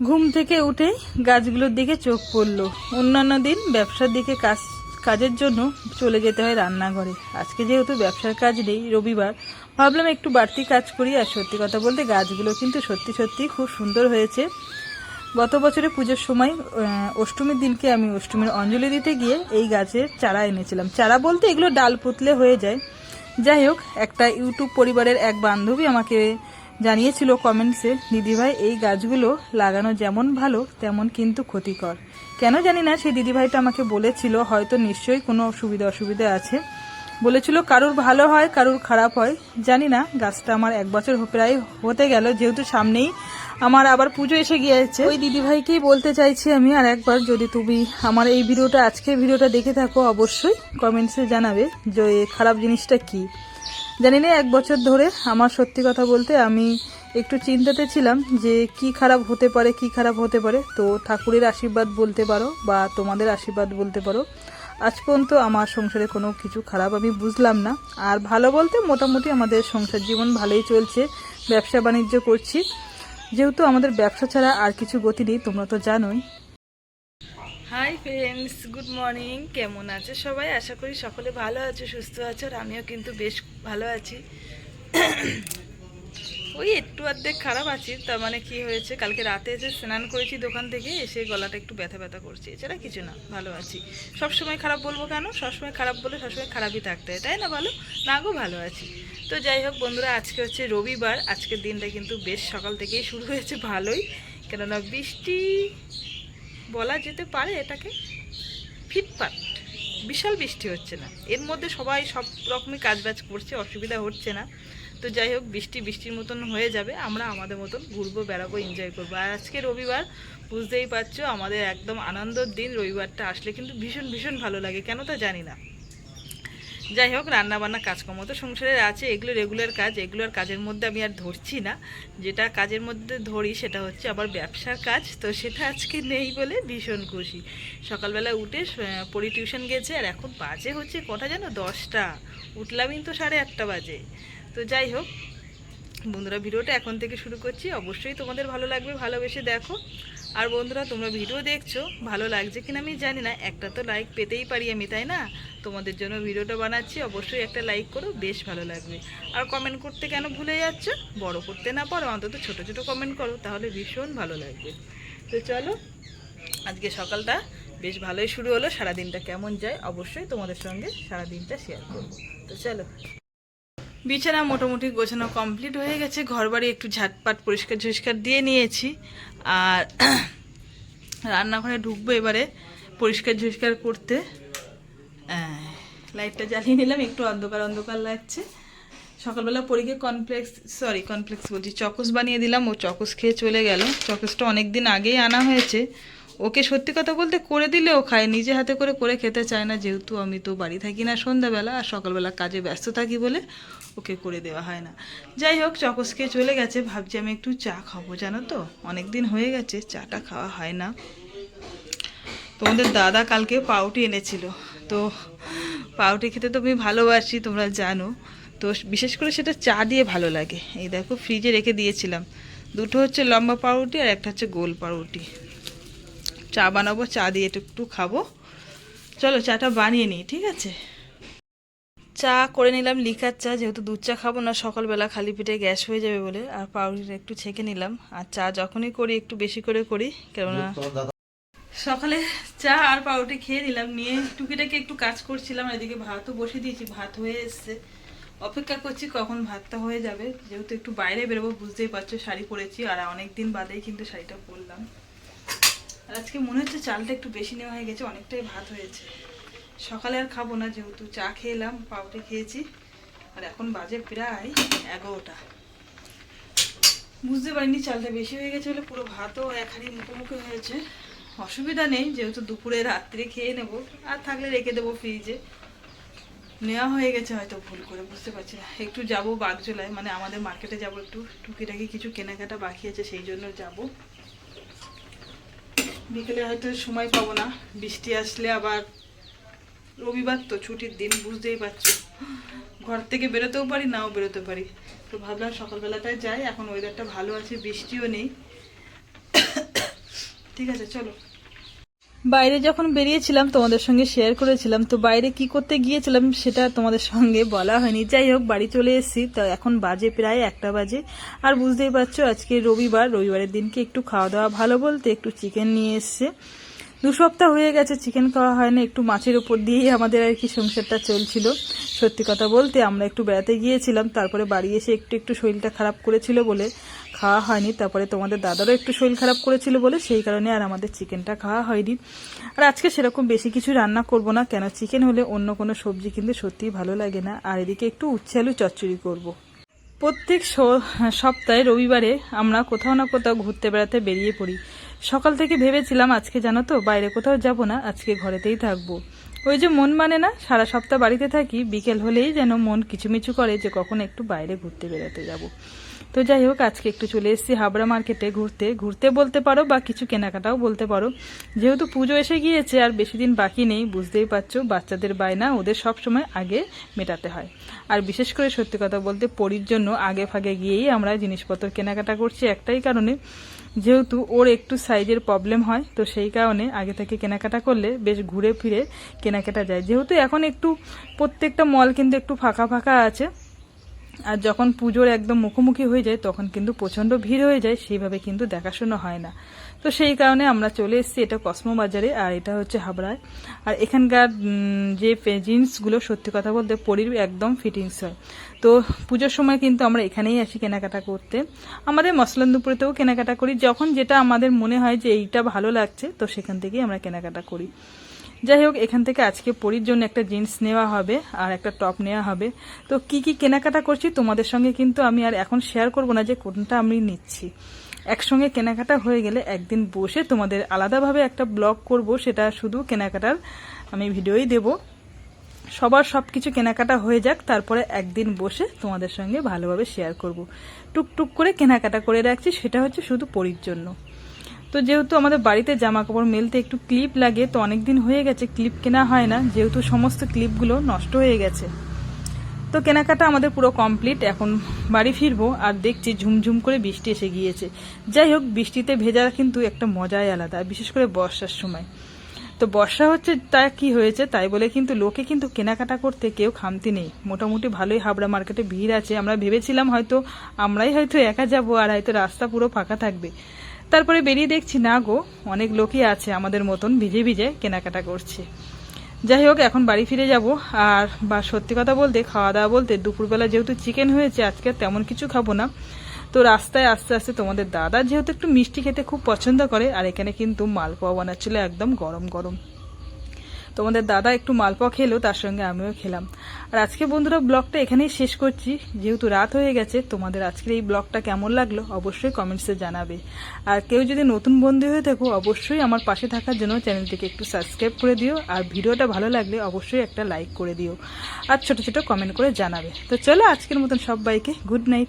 ঘুম থেকে উঠেই গাছগুলোর দিকে চোখ পড়ল। অন্যান্য দিন ব্যবসার দিকে কাজ, কাজের জন্য চলে যেতে হয় রান্নাঘরে। আজকে যেহেতু ব্যবসার কাজ নেই, রবিবার, ভাবলাম একটু বাড়তি কাজ করি আর সত্যি কথা বলতে গাছগুলো কিন্তু সত্যি সত্যি খুব সুন্দর হয়েছে। গত বছরে পুজোর সময় অষ্টমীর দিনকে আমি অষ্টমীর অঞ্জলি দিতে গিয়ে এই গাছের চারা এনেছিলাম। চারা বলতে এগুলো ডাল পুতলে হয়ে যায়। যাই হোক, একটা ইউটিউব পরিবারের এক বান্ধবী আমাকে জানিয়েছিল কমেন্টসে, দিদিভাই, এই গাছগুলো লাগানো যেমন ভালো, তেমন কিন্তু ক্ষতিকর। কেন জানি না, সেই দিদিভাইটা আমাকে বলেছিল, হয়তো নিশ্চয়ই কোনো সুবিধা অসুবিধা আছে। বলেছিল কারুর ভালো হয়, কারুর খারাপ হয়, জানি না, গাছটা আমার এক বছর প্রায় হতে গেল, যেহেতু সামনেই আমার আবার পুজো এসে গিয়েছে। ওই দিদিভাইকেই বলতে চাইছি আমি আর একবার যদি তুমি আমার এই ভিডিওটা, আজকের ভিডিওটা দেখে থাকো, অবশ্যই কমেন্টসে জানাবে যে খারাপ জিনিসটা কি? জানি না, এক বছর ধরে আমার সত্যি কথা বলতে আমি একটু চিন্তাতে ছিলাম যে কি খারাপ হতে পারে, কি খারাপ হতে পারে। তো ঠাকুরের আশীর্বাদ বলতে পারো বা তোমাদের আশীর্বাদ বলতে পারো, আজ পর্যন্ত আমার সংসারে কোনো কিছু খারাপ আমি বুঝলাম না। আর ভালো বলতে মোটামুটি আমাদের সংসার জীবন ভালোই চলছে, ব্যবসা বাণিজ্য করছি। যেহেতু আমাদের ব্যবসা ছাড়া আর কিছু গতি নেই, তোমরা তো জানোই। হাই ফ্রেন্ডস গুড মর্নিং কেমন আছে সবাই? আশা করি সকলে ভালো আছো, সুস্থ আছো, আর আমিও কিন্তু বেশ ভালো আছি। ওই একটু অর্ধেক খারাপ আছি, তার মানে কি হয়েছে, কালকে রাতে এসে স্নান করেছি দোকান থেকে, এসে গলাটা একটু ব্যথা ব্যথা করছে, এছাড়া কিছু না, ভালো আছি। সবসময় খারাপ বলব কেন? সবসময় খারাপ বলে সবসময় খারাপই থাকতে হয়, তাই না ভালো না গো, ভালো আছি। তো যাই হোক বন্ধুরা, আজকে হচ্ছে রবিবার, আজকের দিনটা কিন্তু বেশ সকাল থেকেই শুরু হয়েছে ভালোই, কেননা বৃষ্টি বলা যেতে পারে এটাকে ফিটপাট বিশাল বৃষ্টি হচ্ছে না। এর মধ্যে সবাই সব রকমই কাজ বাজ করছে, অসুবিধা হচ্ছে না। তো যাই হোক, বৃষ্টি বৃষ্টির মতন হয়ে যাবে। আমরা আমাদের মতন ঘুরবো, বেড়াবো এনজয় করব। আর আজকে রবিবার, বুঝতেই পারছ, আমাদের একদম আনন্দের দিন। রবিবারটা আসলে কিন্তু ভীষণ ভীষণ ভালো লাগে। কেন তা জানি না। যাই হোক, রান্নাবান্না, কাজকর্ম তো সংসারের আছে, এগুলো রেগুলার কাজ, এগুলোর কাজের মধ্যে আমি আর ধরছি না। যেটা কাজের মধ্যে ধরি সেটা হচ্ছে আবার ব্যবসার কাজ, তো সেটা আজকে নেই বলে ভীষণ খুশি। সকালবেলা উঠে পরি টিউশন গেছে আর এখন বাজে হচ্ছে কটা যেন? দশটা। উঠলাম কিন্তু সাড়ে আটটা বাজে। তো যাই হোক, বন্ধুরা, ভিডিওটা এখন থেকে শুরু করছি। অবশ্যই তোমাদের ভালো লাগবে, ভালোবেসে দেখো। আর বন্ধুরা, তোমরা ভিডিও দেখছ, ভালো লাগছে কিনা আমি জানি না, একটা তো লাইক পেতেই পারি আমি, তাই না? তোমাদের জন্য ভিডিওটা বানাচ্ছি, অবশ্যই একটা লাইক করো, বেশ ভালো লাগবে। আর কমেন্ট করতে কেন ভুলে যাচ্ছ? বড় করতে না পারো, অন্তত ছোট ছোট কমেন্ট করো, তাহলে ভীষণ ভালো লাগবে। তো চলো, আজকে সকালটা বেশ ভালোই শুরু হলো, সারাদিনটা কেমন যায় অবশ্যই তোমাদের সঙ্গে সারাদিনটা শেয়ার করব। তো চলো। বিছানা মোটামুটি গোছানো কমপ্লিট হয়ে গেছে। ঘর বাড়ি একটু ঝাটপাট পরিষ্কার ঝরিষ্কার দিয়ে নিয়েছি। আর রান্নাঘরে ঢুকবো এবারে পরিষ্কার ঝরিষ্কার করতে। লাইটটা জ্বালিয়ে নিলাম, একটু অন্ধকার অন্ধকার লাগছে। সকালবেলা পরীকে কনফ্লেক্স সরি কনফ্লেক্স বলছি, চকস বানিয়ে দিলাম, ও চকস খেয়ে চলে গেল। চকসটা অনেক দিন আগেই আনা হয়েছে। ওকে সত্যি কথা বলতে করে দিলে ও খায়, নিজে হাতে করে করে খেতে চায় না। যেহেতু আমি তো বাড়ি থাকি না সন্ধ্যাবেলা আর সকালবেলা কাজে ব্যস্ত থাকি বলে ওকে করে দেওয়া হয় না। যাই হোক চকস খেয়ে চলে গেছে, ভাবছি আমি একটু চা খাব, জানো তো? অনেক দিন হয়ে গেছে, চাটা খাওয়া হয় না। তোমাদের দাদা কালকে পাউটি এনেছিল। তো পাউটি খেতে তো আমি ভালোবাসি, তোমরা জানো। তো বিশেষ করে সেটা চা দিয়ে ভালো লাগে। এই দেখো ফ্রিজে রেখে দিয়েছিলাম। দুটো হচ্ছে লম্বা পাউরুটি আর একটা হচ্ছে গোল পাউরুটি। চা বানাবো চা দিয়ে একটু একটু খাব। চলো চাটা বানিয়ে নিই ঠিক আছে? চা করে নিলাম লিকার চা যেহেতু দুধ চা খাব না সকালবেলা খালি পেটে গ্যাস হয়ে যাবে বলে আর পাউরুটিটা একটু ছেঁকে নিলাম। আর চা যখনই করি একটু বেশি করে করি কেননা সকালে চা আর পাউরুটি খেয়ে নিলাম নিয়ে টুকিটাকে একটু কাজ করছিলাম এদিকে ভাতও বসে দিয়েছি ভাত হয়ে এসছে। অপেক্ষা করছি কখন ভাতটা হয়ে যাবে যেহেতু একটু বাইরে বেরোবো বুঝতেই পারছ শাড়ি পরেছি আর অনেক দিন বাদেই কিন্তু শাড়িটা পরলাম। আজকে মনে হচ্ছে চালটা একটু বেশি নেওয়া হয়ে গেছে, অনেকটাই ভাত হয়েছে। সকালে আর খাব না, যেহেতু চা খেলাম, পাউরুটি খেয়েছি। আর এখন বাজে প্রায় এগারোটা। বুঝতে পারিনি চালটা বেশি হয়ে গেছে বলে পুরো ভাতও এক মুখোমুখি হয়েছে। অসুবিধা নেই, যেহেতু দুপুরে রাত্রে খেয়ে নেব, আর থাকলে রেখে দেবো ফ্রিজে নেওয়া হয়ে গেছে হয়তো ভুল করে, বুঝতে পারছি না। একটু যাব বাগজোলায় মানে আমাদের মার্কেটে যাব একটু। টুকিটাকি কিছু কেনাকাটা বাকি আছে, সেই জন্য যাব। বিকেলে হয়তো সময় পাবো না। বৃষ্টি আসলে আবার রবিবার তো, ছুটির দিন, বুঝতেই পারছ। ঘর থেকে বেরোতেও পারি, নাও বেরোতে পারি। তো ভাবলাম সকালবেলাটায় যাই, এখন ওয়েদারটা ভালো আছে, বৃষ্টিও নেই। ঠিক আছে, চলো। বাইরে যখন বেরিয়েছিলাম, তোমাদের সঙ্গে শেয়ার করেছিলাম, তো বাইরে কি করতে গিয়েছিলাম সেটা তোমাদের সঙ্গে বলা হয়নি। যাই হোক, বাড়ি চলে এসেছি, তো এখন বাজে প্রায় একটা বাজে। আর বুঝতেই পারছ, আজকে রবিবার, রবিবারের দিনকে একটু খাওয়া দাওয়া ভালো বলতে একটু চিকেন নিয়ে এসছে। দু সপ্তাহ হয়ে গেছে চিকেন খাওয়া হয় না একটু মাছের উপর দিয়েই আমাদের আর কি সংসারটা চলছিল। সত্যি কথা বলতে, আমরা একটু বেড়াতে গিয়েছিলাম, তারপরে বাড়ি এসে একটু একটু শরীরটা খারাপ করেছিল বলে খাওয়া হয়নি, তারপরে তোমাদের দাদারও একটু শরীর খারাপ করেছিল বলে সেই কারণে আর আমাদের চিকেনটা খাওয়া হয়নি। আর আজকে সেরকম বেশি কিছু রান্না করব না, কেন চিকেন হলে অন্য কোনো সবজি কিন্তু সত্যিই ভালো লাগে না। আর এদিকে একটু উচ্ছে আলু চচ্চড়ি করব। প্রত্যেক সপ্তাহে রবিবারে আমরা কোথাও না কোথাও ঘুরতে বেড়াতে বেরিয়ে পড়ি। সকাল থেকে ভেবেছিলাম আজকে জানো তো বাইরে কোথাও যাব না, আজকে ঘরেতেই থাকব। ওই যে মন মানে না, সারা সপ্তাহ বাড়িতে থাকি, বিকেল হলেই যেন মন কিচুমিচু করে যে কখন একটু বাইরে ঘুরতে বেড়াতে যাব। তো যাই হোক, আজকে একটু চলে এসেছি হাবড়া মার্কেটে ঘুরতে। ঘুরতে বলতে পারো বা কিছু কেনাকাটাও বলতে পারো। যেহেতু পুজো এসে গিয়েছে আর বেশি দিন বাকি নেই, বুঝতেই পারছ, বাচ্চাদের বায়না ওদের সব সময় আগে মেটাতে হয়। আর বিশেষ করে সত্যি কথা বলতে পরির জন্য আগে ফাগে গিয়েই আমরা জিনিসপত্র কেনাকাটা করছি একটাই কারণে। যেহেতু ওর একটু সাইজের প্রবলেম হয়, তো সেই কারণে আগে থেকে কেনাকাটা করলে বেশ ঘুরে ফিরে কেনাকাটা যায়। যেহেতু এখন একটু প্রত্যেকটা মল কিন্তু একটু ফাঁকা ফাঁকা আছে আর যখন পুজোর একদম মুখোমুখি হয়ে যায়, তখন কিন্তু প্রচণ্ড ভিড় হয়ে যায়, সেইভাবে কিন্তু দেখাশোনা হয় না। তো সেই কারণে আমরা চলে এসেছি এটা কসমো বাজারে, আর এটা হচ্ছে হাবড়ায়। আর এখানকার যে জিন্সগুলো সত্যি কথা বলতে পরির একদম ফিটিংস হয়। তো পুজোর সময় কিন্তু আমরা এখানেই আসি কেনাকাটা করতে। আমাদের মশলান দুপুরেতেও কেনাকাটা করি। যখন যেটা আমাদের মনে হয় যে এইটা ভালো লাগছে, তো সেখান থেকেই আমরা কেনাকাটা করি। যাই হোক এখান থেকে আজকে পরির জন্য একটা জিন্স নেওয়া হবে আর একটা টপ নেওয়া হবে। তো কি কি কেনাকাটা করছি তোমাদের সঙ্গে কিন্তু আমি আর এখন শেয়ার করব না যে কোনটা আমি নিচ্ছি। একসঙ্গে কেনাকাটা হয়ে গেলে একদিন বসে তোমাদের আলাদাভাবে একটা ব্লগ করব, সেটা শুধু কেনাকাটার আমি ভিডিওই দেব। সবার সব কিছু কেনাকাটা হয়ে যাক, তারপরে একদিন বসে তোমাদের সঙ্গে ভালোভাবে শেয়ার করব। টুকটুক করে কেনাকাটা করে রাখছি, সেটা হচ্ছে শুধু পরির জন্য। তো যেহেতু আমাদের বাড়িতে জামা কাপড় মেলতে একটু ক্লিপ লাগে, তো অনেক দিন হয়ে গেছে ক্লিপ কেনা হয় না, যেহেতু সমস্ত ক্লিপগুলো নষ্ট হয়ে গেছে। তো কেনাকাটা আমাদের পুরো কমপ্লিট, এখন বাড়ি ফিরবো আর দেখছি ঝুমঝুম করে বৃষ্টি এসে গিয়েছে। যাই হোক, বৃষ্টিতে ভেজা কিন্তু একটা মজাই আলাদা, বিশেষ করে বর্ষার সময়। তো বর্ষা হচ্ছে, তা কি হয়েছে তাই বলে কিন্তু লোকে কিন্তু কেনাকাটা করতে কেউ খামতি নেই। মোটামুটি ভালোই হাবড়া মার্কেটে ভিড় আছে, আমরা ভেবেছিলাম হয়তো আমরাই হয়তো একা যাব আর হয়তো রাস্তা পুরো ফাঁকা থাকবে। তারপরে বেরিয়ে দেখছি, না গো, অনেক লোকই আছে আমাদের মতন ভিজে ভিজে কেনাকাটা করছে। যাই হোক, এখন বাড়ি ফিরে যাব। আর বা সত্যি কথা বলতে খাওয়া দাওয়া বলতে, দুপুরবেলা যেহেতু চিকেন হয়েছে, আজকে তেমন কিছু খাব না। তো রাস্তায় আস্তে আস্তে তোমাদের দাদা যেহেতু একটু মিষ্টি খেতে খুব পছন্দ করে, আর এখানে কিন্তু মালপোয়া বানাচ্ছিল একদম গরম গরম। তোমাদের দাদা একটু মালপোয়া খেলো, তার সঙ্গে আমিও খেলাম। আর আজকে বন্ধুরা ব্লগটা এখানেই শেষ করছি। যেহেতু রাত হয়ে গেছে, তোমাদের আজকের এই ব্লগটা কেমন লাগল অবশ্যই কমেন্টসে জানাবে। আর কেউ যদি নতুন বন্ধু হয়ে থাকো, অবশ্যই আমার পাশে থাকার জন্য চ্যানেলটিকে একটু সাবস্ক্রাইব করে দিও। আর ভিডিওটা ভালো লাগলে অবশ্যই একটা লাইক করে দিও। আর ছোট ছোট কমেন্ট করে জানাবে। তো চলো আজকের মতন সবাইকে গুড নাইট